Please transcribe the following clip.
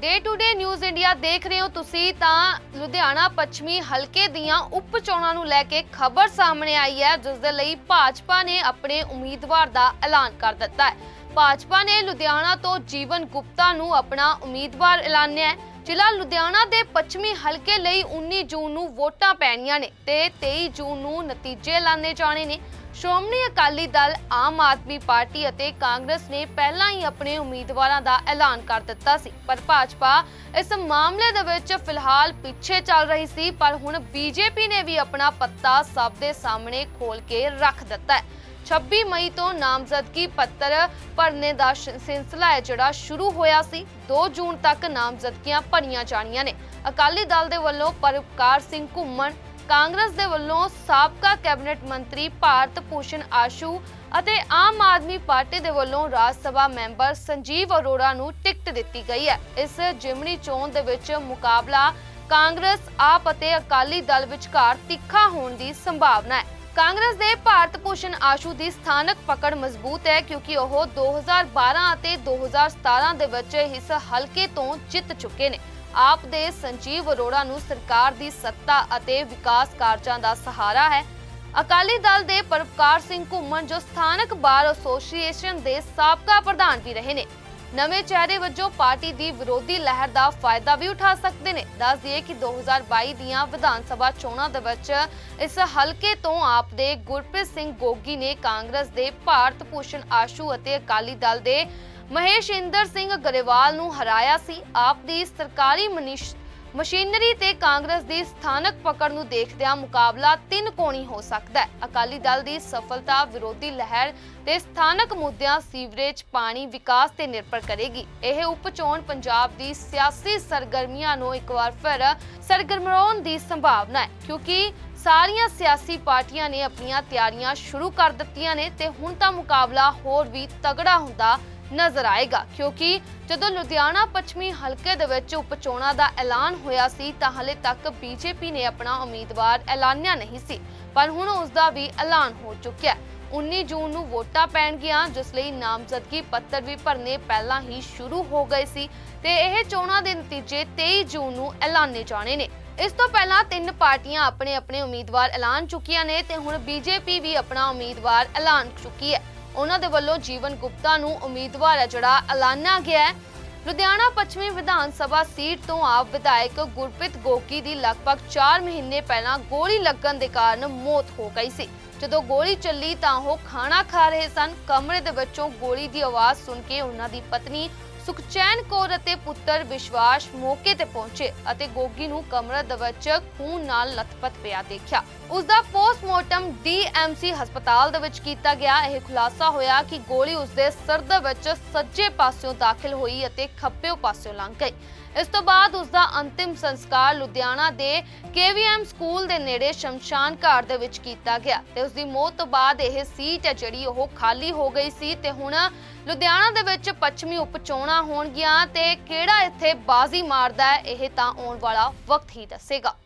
Day to day news India ਦੇਖ ਰਹੇ ਹੋ ਤੁਸੀਂ ਤਾਂ ਲੁਧਿਆਣਾ ਪੱਛਮੀ ਹਲਕੇ ਦੀਆਂ ਉਪ ਚੋਣਾਂ ਨੂੰ ਲੈ ਕੇ ਖਬਰ ਸਾਹਮਣੇ ਆਈ ਹੈ, ਜਿਸ ਦੇ ਲਈ ਭਾਜਪਾ ਨੇ ਆਪਣੇ ਉਮੀਦਵਾਰ ਦਾ ਐਲਾਨ ਕਰ ਦਿੱਤਾ ਹੈ। ਭਾਜਪਾ ਨੇ ਲੁਧਿਆਣਾ ਤੋਂ ਜੀਵਨ ਗੁਪਤਾ ਨੂੰ ਆਪਣਾ ਉਮੀਦਵਾਰ ਐਲਾਨਿਆ ਹੈ। ਜ਼ਿਲ੍ਹਾ ਲੁਧਿਆਣਾ ਦੇ ਪੱਛਮੀ ਹਲਕੇ ਲਈ 19 ਜੂਨ ਨੂੰ ਵੋਟਾਂ ਪੈਣੀਆਂ ਨੇ ਤੇ 23 ਜੂਨ ਨੂੰ ਨਤੀਜੇ ਐਲਾਨੇ ਜਾਣੇ ਨੇ। ਸ਼੍ਰੋਮਣੀ ਅਕਾਲੀ ਦਲ, ਆਮ ਆਦਮੀ ਪਾਰਟੀ ਅਤੇ ਕਾਂਗਰਸ ਨੇ ਪਹਿਲਾਂ ਹੀ ਆਪਣੇ ਉਮੀਦਵਾਰਾਂ ਦਾ ਐਲਾਨ ਕਰ ਦਿੱਤਾ ਸੀ, ਪਰ ਭਾਜਪਾ ਇਸ ਮਾਮਲੇ ਦੇ ਵਿੱਚ ਫਿਲਹਾਲ ਪਿੱਛੇ ਚੱਲ ਰਹੀ ਸੀ, ਪਰ ਹੁਣ ਬੀਜੇਪੀ ਨੇ ਵੀ ਆਪਣਾ ਪੱਤਾ ਸਭ ਦੇ ਸਾਹਮਣੇ ਖੋਲ ਕੇ ਰੱਖ ਦਿੱਤਾ ਹੈ। 26 ਮਈ ਤੋਂ ਨਾਮਜ਼ਦਗੀ ਪੱਤਰ ਭਰਨੇ ਦਾ ਸਿਲਸਿਲਾ ਹੈ, ਜਿਹੜਾ ਸ਼ੁਰੂ ਹੋਇਆ ਸੀ 2 ਜੂਨ ਤੱਕ ਨਾਮਜ਼ਦਗੀਆਂ ਭਰੀਆਂ ਜਾਣੀਆਂ ਨੇ। ਅਕਾਲੀ ਦਲ ਦੇ ਵੱਲੋਂ ਪਰਵਕਾਰ ਸਿੰਘ ਘੁੰਮਣ ਕਾਂਗਰਸ ਦੇ ਵੱਲੋਂ ਸਾਬਕਾ ਕੈਬਨਿਟ ਮੰਤਰੀ ਭਾਰਤ ਭੂਸ਼ਣ ਆਸ਼ੂ ਅਤੇ ਆਮ ਆਦਮੀ ਪਾਰਟੀ ਦੇ ਵੱਲੋਂ ਰਾਜ ਸਭਾ ਮੈਂਬਰ ਸੰਜੀਵ ਅਰੋੜਾ ਨੂੰ ਟਿਕਟ ਦਿੱਤੀ ਗਈ ਹੈ। ਇਸ ਜਿਮਣੀ ਚੋਣ ਦੇ ਵਿੱਚ ਮੁਕਾਬਲਾ ਕਾਂਗਰਸ, ਆਪ ਅਤੇ ਅਕਾਲੀ ਦਲ ਵਿਚਕਾਰ ਤਿੱਖਾ ਹੋਣ ਦੀ ਸੰਭਾਵਨਾ ਹੈ। ਕਾਂਗਰਸ ਦੇ ਭਾਰਤ ਭੂਸ਼ਣ ਆਸ਼ੂ ਦੀ ਸਥਾਨਕ ਪਕੜ ਮਜ਼ਬੂਤ ਹੈ ਕਿਉਂਕਿ ਉਹ 2012 ਅਤੇ 2017 ਦੇ ਵਿੱਚ ਇਸ ਹਲਕੇ ਤੋਂ ਜਿੱਤ ਚੁੱਕੇ ਨੇ। ਆਪ ਦੇ ਸੰਜੀਵ ਅਰੋੜਾ ਨੂੰ ਸਰਕਾਰ ਦੀ ਸੱਤਾ ਅਤੇ ਵਿਕਾਸ ਕਾਰਜਾਂ ਦਾ ਸਹਾਰਾ ਹੈ। ਅਕਾਲੀ ਦਲ ਦੇ ਪਰਪਕਾਰ ਸਿੰਘ ਘੁੰਮਣ ਜੋ ਸਥਾਨਕ ਬਾਰ ਐਸੋਸੀਏਸ਼ਨ ਦੇ ਸਾਬਕਾ ਪ੍ਰਧਾਨ ਵੀ ਰਹੇ ਨੇ। ਨਵੇਂ ਚਿਹਰੇ ਵਜੋਂ ਪਾਰਟੀ ਦੀ ਵਿਰੋਧੀ ਲਹਿਰ ਦਾ ਫਾਇਦਾ ਵੀ ਉਠਾ ਸਕਦੇ ਨੇ। ਦੱਸ ਦਈਏ ਕਿ 2022 ਦੀਆਂ ਵਿਧਾਨ ਸਭਾ ਚੋਣਾਂ ਦੇ ਵਿੱਚ ਇਸ ਹਲਕੇ ਤੋਂ ਆਪ ਦੇ ਗੁਰਪ੍ਰੀਤ ਸਿੰਘ ਗੋਗੀ ਨੇ ਕਾਂਗਰਸ ਦੇ ਭਾਰਤ ਭੂਸ਼ਣ ਆਸ਼ੂ ਅਤੇ ਅਕਾਲੀ ਦਲ ਦੇ ਮਹੇਸ਼ ਇੰਦਰ ਸਿੰਘ ਗਰੇਵਾਲ ਨੂੰ ਹਰਾਇਆ ਸੀ। ਆਪ ਦੀ ਸਰਕਾਰੀ ਮਨੀਸ਼, ਮਸ਼ੀਨਰੀ ਤੇ ਕਾਂਗਰਸ ਦੀ ਸਥਾਨਕ ਪਕੜ ਨੂੰ ਦੇਖਦਿਆਂ ਮੁਕਾਬਲਾ ਤਿੰਨ ਕੋਣੀ ਹੋ ਸਕਦਾ ਹੈ। ਅਕਾਲੀ ਦਲ ਦੀ ਸਫਲਤਾ ਵਿਰੋਧੀ ਲਹਿਰ ਤੇ ਸਥਾਨਕ ਮੁੱਦਿਆਂ ਸੀਵਰੇਜ, ਪਾਣੀ ਵਿਕਾਸ ਤੇ ਨਿਰਭਰ ਕਰੇਗੀ। ਇਹ ਉਪਚੋਣ ਪੰਜਾਬ ਦੀ ਸਿਆਸੀ ਸਰਗਰਮੀਆਂ ਨੂੰ ਇੱਕ ਵਾਰ ਫਿਰ ਸਰਗਰਮਾਉਣ ਦੀ ਸੰਭਾਵਨਾ ਹੈ, ਕਿਉਂਕਿ ਸਾਰੀਆਂ ਸਿਆਸੀ ਪਾਰਟੀਆਂ ਨੇ ਆਪਣੀਆਂ ਤਿਆਰੀਆਂ ਸ਼ੁਰੂ ਕਰ ਦਿੱਤੀਆਂ ਨੇ ਤੇ ਹੁਣ ਤਾਂ ਮੁਕਾਬਲਾ ਹੋਰ ਵੀ ਤਗੜਾ ਹੁੰਦਾ ਨਜ਼ਰ ਆਏਗਾ। ਕਿਉਂਕਿ ਜਦੋਂ ਲੁਧਿਆਣਾ ਪੱਛਮੀ ਹਲਕੇ ਦੇ ਵਿੱਚ ਉਪਚੋਣਾਂ ਦਾ ਐਲਾਨ ਹੋਇਆ ਸੀ, ਤਾਂ ਹਲੇ ਤੱਕ ਬੀਜੇਪੀ ਨੇ ਆਪਣਾ ਉਮੀਦਵਾਰ ਐਲਾਨਿਆ ਨਹੀਂ ਸੀ। ਪਰ ਹੁਣ ਉਸ ਦਾ ਵੀ ਐਲਾਨ ਹੋ ਚੁੱਕਿਆ 19 ਜੂਨ ਨੂੰ ਵੋਟਾਂ ਪੈਣਗੀਆਂ, ਜਿਸ ਲਈ ਨਾਮਜ਼ਦਗੀ ਪੱਤਰ ਵੀ ਭਰਨੇ ਪਹਿਲਾਂ ਹੀ ਸ਼ੁਰੂ ਹੋ ਗਏ ਸੀ ਤੇ ਇਹ ਚੋਣਾਂ ਦੇ ਨਤੀਜੇ 23 ਜੂਨ ਨੂੰ ਐਲਾਨੇ ਜਾਣੇ ਨੇ। ਇਸ ਤੋਂ ਪਹਿਲਾਂ ਤਿੰਨ ਪਾਰਟੀਆਂ ਆਪਣੇ ਆਪਣੇ ਉਮੀਦਵਾਰ ਐਲਾਨ ਚੁੱਕੀਆਂ ਨੇ ਤੇ ਹੁਣ ਬੀਜੇਪੀ ਵੀ ਆਪਣਾ ਉਮੀਦਵਾਰ ਐਲਾਨ ਚੁੱਕੀ ਹੈ। ਉਹਨਾਂ ਦੇ ਵੱਲੋਂ ਜੀਵਨ ਗੁਪਤਾ ਨੂੰ ਉਮੀਦਵਾਰ ਹੈ, ਜਿਹੜਾ ਐਲਾਨਿਆ ਗਿਆ ਹੈ। ਲੁਧਿਆਣਾ ਪੱਛਮੀ ਵਿਧਾਨ ਸਭਾ ਸੀਟ ਤੋਂ ਆਪ ਵਿਧਾਇਕ ਗੁਰਪ੍ਰੀਤ ਗੋਗੀ ਦੀ ਲਗਭਗ 4 ਮਹੀਨੇ ਪਹਿਲਾਂ ਗੋਲੀ ਲੱਗਣ ਦੇ ਕਾਰਨ ਮੌਤ ਹੋ ਗਈ ਸੀ। ਜਦੋਂ ਗੋਲੀ ਚੱਲੀ ਤਾਂ ਉਹ ਖਾਣਾ ਖਾ ਰਹੇ ਸਨ। ਕਮਰੇ ਦੇ ਵਿੱਚੋਂ ਗੋਲੀ ਦੀ ਆਵਾਜ਼ ਸੁਣ ਕੇ ਉਹਨਾਂ ਦੀ ਪਤਨੀ ਸੁਖਚੈਨ ਕੌਰ ਅਤੇ ਪੁੱਤਰ ਵਿਸ਼ਵਾਸ ਮੌਕੇ ਤੇ ਪਹੁੰਚੇ ਅਤੇ ਗੋਗੀ ਨੂੰ ਕਮਰੇ ਦੇ ਵਿੱਚ ਖੂਨ ਨਾਲ ਲਥਪਥ ਪਿਆ ਦੇਖਿਆ। ਉਸ ਦਾ ਪੋਸਟਮਾਰਟਮ ਡੀਐਮਸੀ ਹਸਪਤਾਲ ਦੇ ਵਿੱਚ ਕੀਤਾ ਗਿਆ। ਇਹ ਖੁਲਾਸਾ ਹੋਇਆ ਕਿ ਗੋਲੀ ਉਸ ਦੇ ਸਿਰ ਦੇ ਵਿੱਚ ਸੱਜੇ ਪਾਸਿਓਂ ਦਾਖਲ ਹੋਈ ਅਤੇ ਖੱਬੇ ਪਾਸਿਓਂ ਲੰਘ ਗਈ। ਇਸ ਤੋਂ ਬਾਅਦ ਉਸ ਦਾ ਅੰਤਿਮ ਸੰਸਕਾਰ ਲੁਧਿਆਣਾ ਦੇ ਕੇਵੀਐਮ ਸਕੂਲ ਦੇ ਨੇੜੇ ਸ਼ਮਸ਼ਾਨ ਘਾਟ ਦੇ ਵਿੱਚ ਕੀਤਾ ਗਿਆ ਤੇ ਉਸ ਦੀ ਮੌਤ ਤੋਂ ਬਾਅਦ ਇਹ ਸੀਟ ਹੈ ਜਿਹੜੀ ਉਹ ਖਾਲੀ ਹੋ ਗਈ ਸੀ ਤੇ ਹੁਣ ਲੁਧਿਆਣਾ ਦੇ ਵਿੱਚ ਪੱਛਮੀ ਉਪਚੋਣਾਂ ਹੋਣਗੀਆਂ ਤੇ ਕਿਹੜਾ ਇੱਥੇ ਬਾਜ਼ੀ ਮਾਰਦਾ ਹੈ, ਇਹ ਤਾਂ ਆਉਣ ਵਾਲਾ ਵਕਤ ਹੀ ਦੱਸੇਗਾ।